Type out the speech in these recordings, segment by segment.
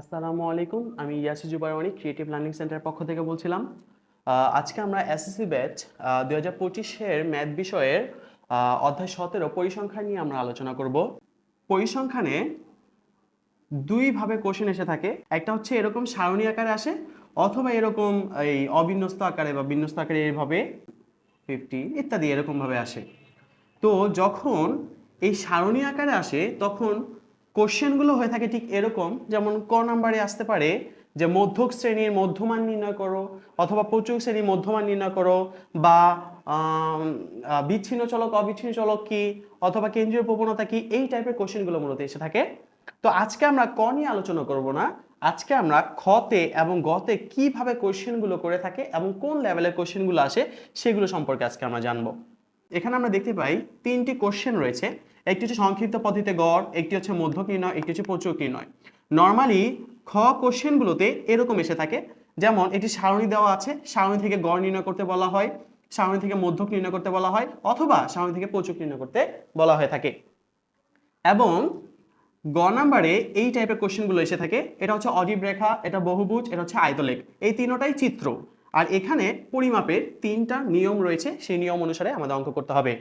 আসসালামু আলাইকুম, আমি ইয়াসি জুবারওয়ানি ক্রিয়েটিভ লার্নিং সেন্টারের পক্ষ থেকে বলছিলাম। আজকে আমরা এসএসসি ব্যাচ দুই হাজার পঁচিশের ম্যাথ বিষয়ের অধ্যায় সতেরো পরিসংখ্যান নিয়ে আমরা আলোচনা করব। পরিসংখ্যানে দুইভাবে কোশ্চেন এসে থাকে, একটা হচ্ছে এরকম সারণী আকারে আসে, অথবা এরকম এই অবিন্যস্ত আকারে বা বিন্যস্ত আকারে এইভাবে ফিফটি ইত্যাদি এরকমভাবে আসে। তো যখন এই সারণী আকারে আসে, তখন কোশ্চেনগুলো হয়ে থাকে ঠিক এরকম, যেমন ক নাম্বারে আসতে পারে যে মধ্যক শ্রেণির মধ্যমান নির্ণয় করো, অথবা প্রচুর শ্রেণির মধ্যমান নির্ণয় করো, বা বিচ্ছিন্ন চলক, অবিচ্ছিন্ন চলক কি, অথবা কেন্দ্রীয় প্রবণতা কি, এই টাইপের কোশ্চেনগুলো মূলত এসে থাকে। তো আজকে আমরা ক নিয়ে আলোচনা করব না, আজকে আমরা খতে এবং গতে কীভাবে কোশ্চেনগুলো করে থাকে এবং কোন লেভেলের কোশ্চেনগুলো আসে, সেগুলো সম্পর্কে আজকে আমরা জানব। এখানে আমরা দেখতে পাই তিনটি কোশ্চেন রয়েছে। একটি হচ্ছে সংক্ষিপ্ত পদ্ধতিতে গড়, একটি হচ্ছে মধ্যক নির্ণয় একটি হচ্ছে প্রচুর নির্ণয় নর্মালি খ কোশ্চেনগুলোতে এরকম এসে থাকে, যেমন একটি সারণী দেওয়া আছে, সারণী থেকে গড় নির্ণয় করতে বলা হয়, সারণী থেকে মধ্যক নির্ণয় করতে বলা হয়, অথবা সারণী থেকে প্রচুর নির্ণয় করতে বলা হয়ে থাকে। এবং গ নাম্বারে এই টাইপের কোশ্চেনগুলো এসে থাকে, এটা হচ্ছে অজীব রেখা, এটা বহুভুজ, এটা হচ্ছে আয়তলেখ। এই তিনোটাই চিত্র। আর এখানে পরিমাপের তিনটা নিয়ম রয়েছে, সেই নিয়ম অনুসারে আমাদের অঙ্ক করতে হবে।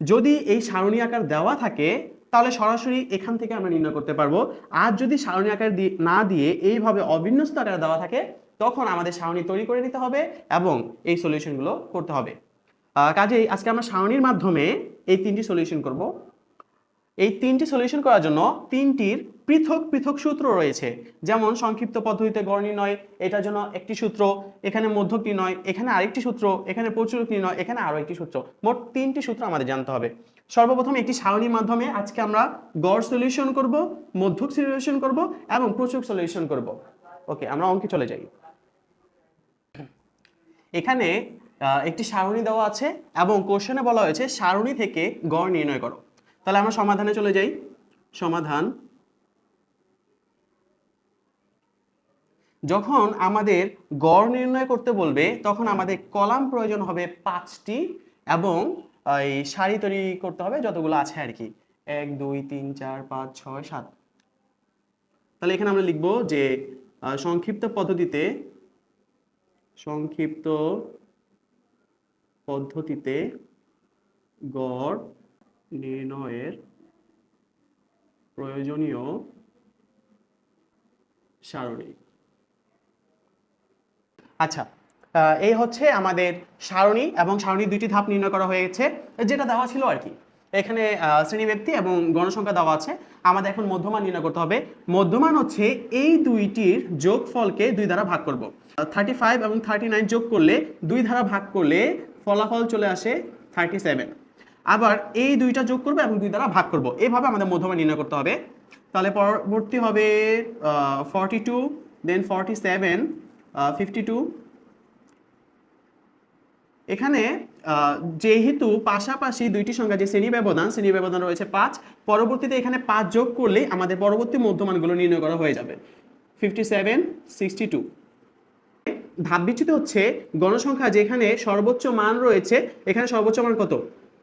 যদি এই সারণী আকার দেওয়া থাকে, তাহলে সরাসরি এখান থেকে আমরা নির্ণয় করতে পারব। আর যদি সারণী আকার না দিয়ে এইভাবে অবিন্যস্ত আকারে দেওয়া থাকে, তখন আমাদের সারণী তৈরি করে নিতে হবে এবং এই সলিউশনগুলো করতে হবে। কাজেই আজকে আমরা সারণীর মাধ্যমে এই তিনটি সলিউশন করব। এই তিনটি সলিউশন করার জন্য তিনটির পৃথক পৃথক সূত্র রয়েছে। যেমন সংক্ষিপ্ত পদ্ধতিতে গড় নির্ণয়, এটার জন্য একটি সূত্র, এখানে মধ্যক নির্ণয়, এখানে আরেকটি সূত্র, এখানে প্রচুর নির্ণয়, এখানে আরও একটি সূত্র। মোট তিনটি সূত্র আমাদের জানতে হবে। সর্বপ্রথম একটি সারণীর মাধ্যমে আজকে আমরা গড় সলিউশন করব, মধ্যক সলিউশন করব এবং প্রচুর সলিউশন করব। ওকে, আমরা অঙ্কে চলে যাই। এখানে একটি সারণী দেওয়া আছে এবং কোশ্চেনে বলা হয়েছে, সারণী থেকে গড় নির্ণয় করো। তাহলে আমরা সমাধানে চলে যাই। সমাধান যখন আমাদের গড় নির্ণয় করতে বলবে, তখন আমাদের কলাম প্রয়োজন হবে পাঁচটি এবং এই সারি তৈরি করতে হবে যতগুলো আছে আর কি। এক, দুই, তিন, চার, পাঁচ, ছয়, সাত। তাহলে এখানে আমরা লিখব যে সংক্ষিপ্ত পদ্ধতিতে সংক্ষিপ্ত পদ্ধতিতে গড় নির্ণয়ের প্রয়োজনীয় সারণী। আচ্ছা এই হচ্ছে আমাদের সারণী এবং সারণীর দুইটি ধাপ নির্ণয় করা হয়েছে যেটা দেওয়া ছিল আর কি। এখানে আহ, শ্রেণি ব্যক্তি এবং গণসংখ্যা দেওয়া আছে। আমাদের এখন মধ্যমান নির্ণয় করতে হবে। মধ্যমান হচ্ছে এই দুইটির যোগফলকে দুই দ্বারা ভাগ করব। থার্টি ফাইভ এবং থার্টি নাইন যোগ করলে দুই দ্বারা ভাগ করলে ফলাফল চলে আসে থার্টি সেভেন আবার এই দুইটা যোগ করব এবং দুই দ্বারা ভাগ করব। এভাবে আমাদের মধ্যমান নির্ণয় করতে হবে। তাহলে পরবর্তী হবে forty two then forty seven fifty two এখানে যেহেতু পাশাপাশি দুইটি সংখ্যা, যে শ্রেণি ব্যবধান শ্রেণি ব্যবধান রয়েছে পাঁচ, পরবর্তীতে এখানে পাঁচ যোগ করলে আমাদের পরবর্তী মধ্যমানগুলো নির্ণয় করা হয়ে যাবে। ফিফটি সেভেন সিক্সটি টু ধাপ বিচ্যুতি হচ্ছে গণসংখ্যা, যেখানে সর্বোচ্চ মান রয়েছে, এখানে সর্বোচ্চ মান কত?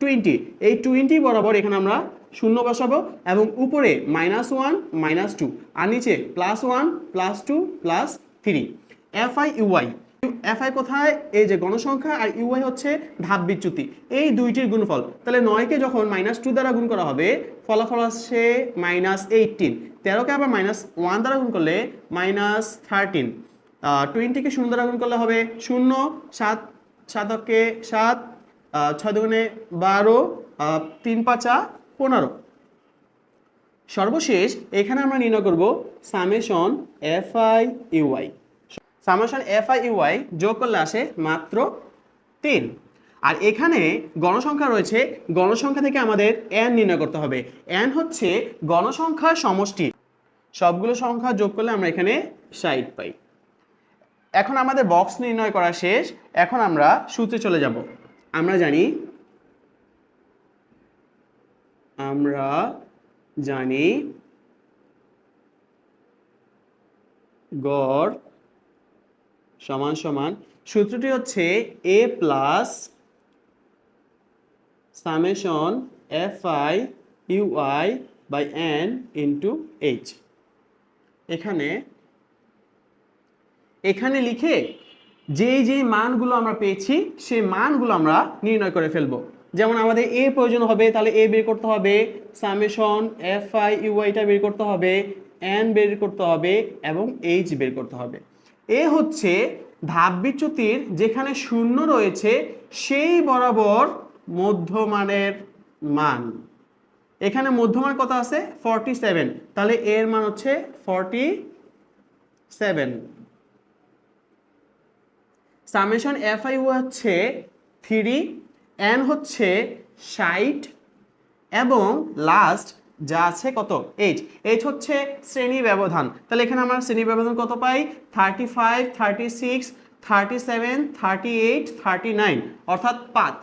টোয়েন্টি এই টোয়েন্টি বরাবর এখানে আমরা শূন্য বসাবো এবং উপরে মাইনাস ওয়ান মাইনাস টু আর নিচে plus one plus two plus three F I U I F I কোথায়? এই যে গণসংখ্যা আর ইউআই হচ্ছে ধাপ বিচ্যুতি। এই দুইটির গুণফল। তাহলে নয়কে যখন মাইনাস টু দ্বারা গুণ করা হবে, ফলাফল আসছে মাইনাস এইটিন তেরোকে আবার মাইনাস ওয়ান দ্বারা গুণ করলে মাইনাস থার্টিন টোয়েন্টিকে শূন্য দ্বারা গুণ করলে হবে শূন্য, সাত সাতকে সাত ছয় দুগুণে বারো তিন পাঁচা পনেরো। সর্বশেষ এখানে আমরা নির্ণয় করব summation F I U I summation F I U I যোগ করলে আসে মাত্র তিন। আর এখানে গণসংখ্যা রয়েছে, গণসংখ্যা থেকে আমাদের এন নির্ণয় করতে হবে। এন হচ্ছে গণসংখ্যার সমষ্টি। সবগুলো সংখ্যা যোগ করলে আমরা এখানে ষাট পাই। এখন আমাদের বক্স নির্ণয় করা শেষ। এখন আমরা সূত্রে চলে যাব। আমরা জানি আমরা জানি গড় সমান সমান সূত্রটি হচ্ছে A plus summation F I U I by N into H এখানে এখানে লিখে যেই যেই মানগুলো আমরা পেয়েছি, সেই মানগুলো আমরা নির্ণয় করে ফেলব। যেমন আমাদের এ প্রয়োজন হবে, তাহলে এ বের করতে হবে সামেশন এফ আই ইউআইটা বের করতে হবে এন বের করতে হবে এবং এইচ বের করতে হবে। এ হচ্ছে ধাপ বিচ্যুতির যেখানে শূন্য রয়েছে সেই বরাবর মধ্যমানের মান। এখানে মধ্যমান কত আছে? ফর্টি সেভেন তাহলে এর মান হচ্ছে forty seven summation F I হচ্ছে থ্রি এন হচ্ছে ষাট, এবং লাস্ট যা আছে কত? এইচ এইচ হচ্ছে শ্রেণি ব্যবধান। তাহলে এখানে আমরা শ্রেণি ব্যবধান কত পাই? Thirty five thirty six thirty seven thirty eight thirty nine অর্থাৎ পাঁচ।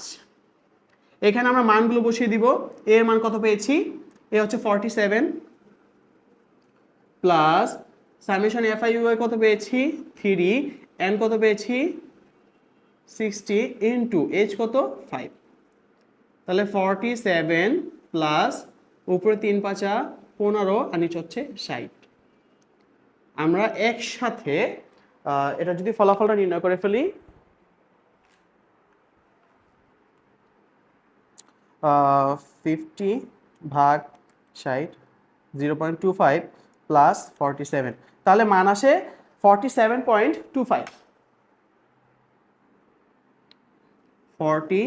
এখানে আমরা মানগুলো বসিয়ে দিব। এর মান কত পেয়েছি? এ হচ্ছে forty seven plus summation F কত পেয়েছি? থ্রি এন কত পেয়েছি? সিক্সটি ইন্টু এইচ কত? ফাইভ তাহলে ফর্টি সেভেন প্লাস উপরে তিন পাঁচা, পনেরো, আর নিচে হচ্ছে ষাট। আমরা একসাথে এটা যদি ফলাফলটা নির্ণয় করে ফেলি ফিফটি ভাগ ষাট zero point two five plus forty seven তাহলে মান আসে forty seven point two five forty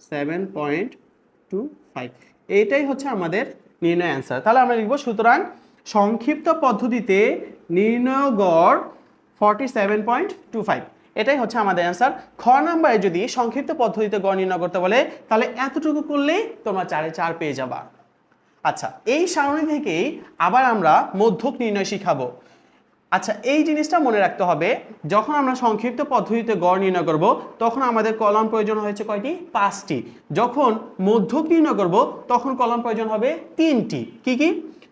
seven point two five এইটাই হচ্ছে আমাদের নির্ণয় অ্যান্সার তাহলে আমরা লিখব, সুতরাং সংক্ষিপ্ত পদ্ধতিতে নির্ণয় গড় forty seven point two five এটাই হচ্ছে আমাদের অ্যান্সার খ নাম্বারে যদি সংক্ষিপ্ত পদ্ধতিতে গড় নির্ণয় করতে বলে, তাহলে এতটুকু করলেই তোমরা চারে চার পেয়ে যাবা। আচ্ছা এই সারণী থেকেই আবার আমরা মধ্যক নির্ণয় শিখাবো। আচ্ছা এই জিনিসটা মনে রাখতে হবে, যখন আমরা সংক্ষিপ্ত পদ্ধতিতে গড় নির্ণয় করব, তখন আমাদের কলম প্রয়োজন হয়েছে কয়টি? পাঁচটি। যখন মধ্যক নির্ণয় করব, তখন কলম প্রয়োজন হবে তিনটি। কি কি?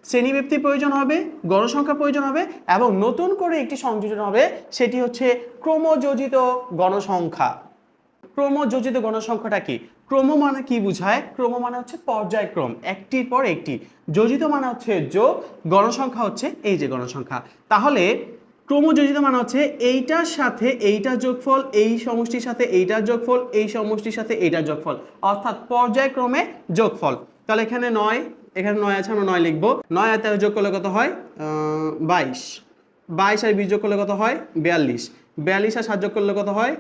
শ্রেণীব্যক্তি প্রয়োজন হবে, গণসংখ্যা প্রয়োজন হবে, এবং নতুন করে একটি সংযোজন হবে, সেটি হচ্ছে ক্রমযোজিত গণসংখ্যা। ক্রমযোজিত গণসংখ্যাটা কি? ক্রম মানে কি বোঝায়? ক্রম মানে হচ্ছে পর্যায়ক্রম, একটির পর একটি। যোজিত মানে হচ্ছে যোগ, গণসংখ্যা হচ্ছে এই যে গণসংখ্যা। তাহলে ক্রমযোজিত মানে হচ্ছে এইটার সাথে এইটার যোগফল, এই সমষ্টির সাথে এইটার যোগফল, এই সমষ্টির সাথে এইটার যোগফল। অর্থাৎ পর্যায়ক্রমে যোগফল। তাহলে এখানে নয় এখানে নয় আছে, আমরা নয় লিখব। নয় আর তেরো যোগ করলে কত হয়? বাইশ। বাইশ আর বিশ যোগ করলে কত হয়? বিয়াল্লিশ। বিয়াল্লিশ আর সাত যোগ করলে কত হয়?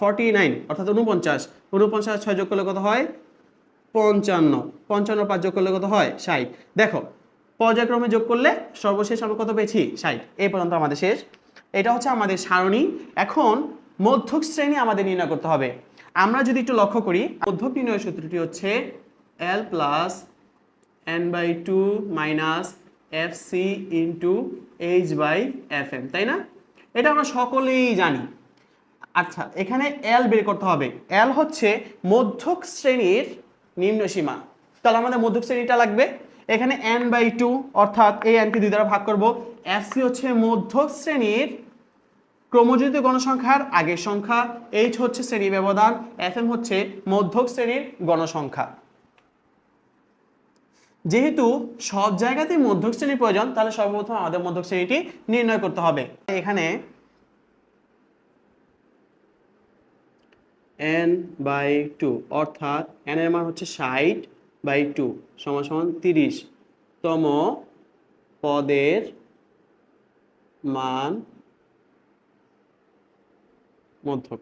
ফর্টি নাইন অর্থাৎ উনপঞ্চাশ উনপঞ্চাশ ছয় যোগ করলে কত হয়? পঞ্চান্ন। পঞ্চান্ন পাঁচ যোগ করলে কত হয়? ষাট। দেখো, পর্যায়ক্রমে যোগ করলে সর্বশেষ আমরা কত পেয়েছি? ষাট। এই পর্যন্ত আমাদের শেষ। এটা হচ্ছে আমাদের সারণী। এখন মধ্যক শ্রেণি আমাদের নির্ণয় করতে হবে। আমরা যদি একটু লক্ষ্য করি, মধ্যক নির্ণয় সূত্রটি হচ্ছে L plus N by two minus F C into H by F M তাই না? এটা আমরা সকলেই জানি। আচ্ছা এখানে এল বের করতে হবে। এল হচ্ছে মধ্যক শ্রেণির নিম্ন সীমা। তাহলে আমাদের মধ্যক শ্রেণীটা লাগবে। এখানে এন বাই টু অর্থাৎ এই এনকে দুই দ্বারা ভাগ করব। এফ সি হচ্ছে মধ্যক শ্রেণির ক্রমযোজিত গণসংখ্যার আগের সংখ্যা। এইচ হচ্ছে শ্রেণি ব্যবধান। এফ এম হচ্ছে মধ্যক শ্রেণির গণসংখ্যা। যেহেতু সব জায়গাতেই মধ্যক শ্রেণি প্রয়োজন, তাহলে সর্বপ্রথম আমাদের মধ্যক শ্রেণীটি নির্ণয় করতে হবে। এখানে এন বাই টু অর্থাৎ এন এর মান হচ্ছে ষাট বাই টু সমান সমান তম পদের মান মধ্যক।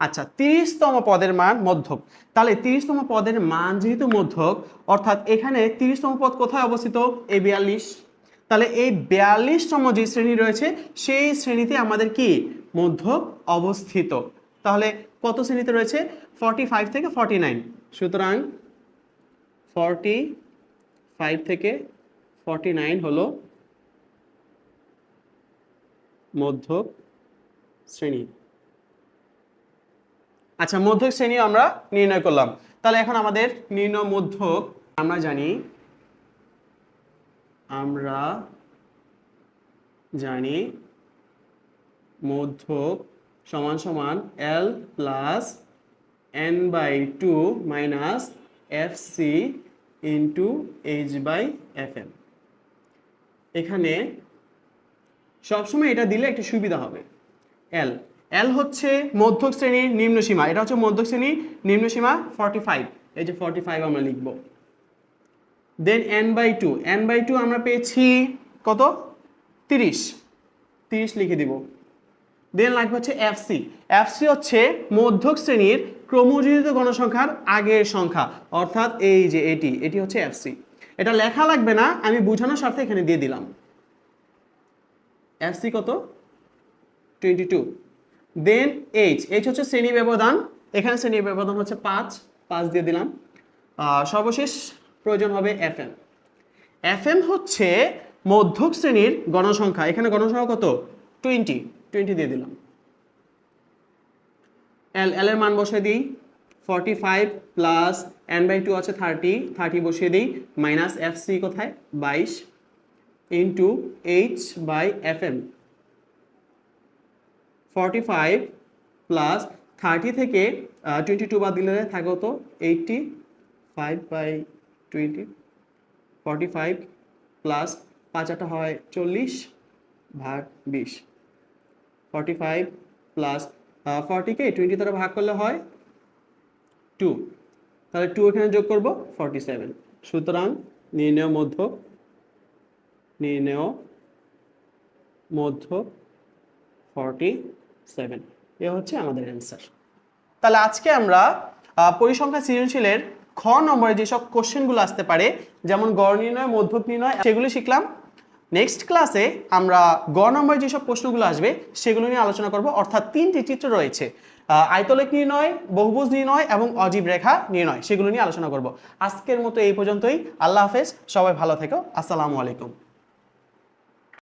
আচ্ছা তিরিশতম পদের মান মধ্যক। তাহলে তিরিশতম পদের মান যেহেতু মধ্যক, অর্থাৎ এখানে তিরিশতম পদ কোথায় অবস্থিত? এই বিয়াল্লিশ। তাহলে এই বিয়াল্লিশতম যে শ্রেণি রয়েছে, সেই শ্রেণীতে আমাদের কি? মধ্যক অবস্থিত তাহলে কত শ্রেণীতে রয়েছে? ফর্টি ফাইভ থেকে ফর্টি নাইন সুতরাং ফর্টি ফাইভ থেকে ফর্টি নাইন হলো মধ্যক শ্রেণি। আচ্ছা মধ্যক শ্রেণি আমরা নির্ণয় করলাম। তাহলে এখন আমাদের নির্ণয় মধ্যক আমরা জানি আমরা জানি মধ্যক সমান সমান L plus N by two minus F C into H by F M এখানে সবসময় এটা দিলে একটু সুবিধা হবে। এল এল হচ্ছে মধ্যক শ্রেণির নিম্ন সীমা। এটা হচ্ছে মধ্যক শ্রেণির নিম্ন সীমা ফর্টি ফাইভ এই যে ফর্টি ফাইভ আমরা লিখব। Then N by two N by two আমরা পেয়েছি কত? তিরিশ। তিরিশ লিখে দিব। দেন লাগবে হচ্ছে এফসি এফসি হচ্ছে মধ্যক শ্রেণির ক্রমযোজিত গণসংখ্যার আগের সংখ্যা, অর্থাৎ এই যে এটি এটি হচ্ছে এফসি এটা লেখা লাগবে না, আমি বোঝানোর স্বার্থে এখানে দিয়ে দিলাম। এফসি কত? Twenty two then H H হচ্ছে শ্রেণি ব্যবধান, এখানে শ্রেণি ব্যবধান হচ্ছে পাঁচ পাঁচ দিয়ে দিলাম। সর্বশেষ প্রয়োজন হবে এফ এম এফ এম হচ্ছে মধ্যক শ্রেণির গণসংখ্যা এখানে গণসংখ্যা কত? টোয়েন্টি টোয়েন্টি দিয়ে দিলাম। এল এল এর মান বসিয়ে দিই। Forty five plus N by two আছে থার্টি থার্টি বসিয়ে দিই। মাইনাস এফ সি কোথায়? বাইশ into H by F M forty five plus thirty থেকে টোয়েন্টি টু বাদ দিলে থাকে হতো eighty five by twenty forty five plus পাঁচ হয় চল্লিশ ভাগ বিশ। ফর্টি ফাইভ প্লাস ফর্টিকে টোয়েন্টি দ্বারা ভাগ করলে হয় টু তাহলে টু এখানে যোগ করব ফর্টি সেভেন সুতরাং নির্ণয় মধ্য নির্ণয় মধ্য ফর্টি সেভেন এ হচ্ছে আমাদের অ্যান্সার তাহলে আজকে আমরা আহ, পরিসংখ্যান সৃজনশীলের খ নম্বরে যেসব কোশ্চেনগুলো আসতে পারে যেমন গড় নির্ণয় মধ্যক নির্ণয় সেগুলো শিখলাম। নেক্সট ক্লাসে আমরা গ নম্বরে যেসব প্রশ্নগুলো আসবে সেগুলো নিয়ে আলোচনা করব। অর্থাৎ তিনটি চিত্র রয়েছে। আহ, আয়তলেখ নির্ণয় বহুভুজ নির্ণয় এবং অজীব রেখা নির্ণয় সেগুলো নিয়ে আলোচনা করব। আজকের মতো এই পর্যন্তই। আল্লাহ হাফেজ সবাই ভালো থেকো। আসসালামু আলাইকুম।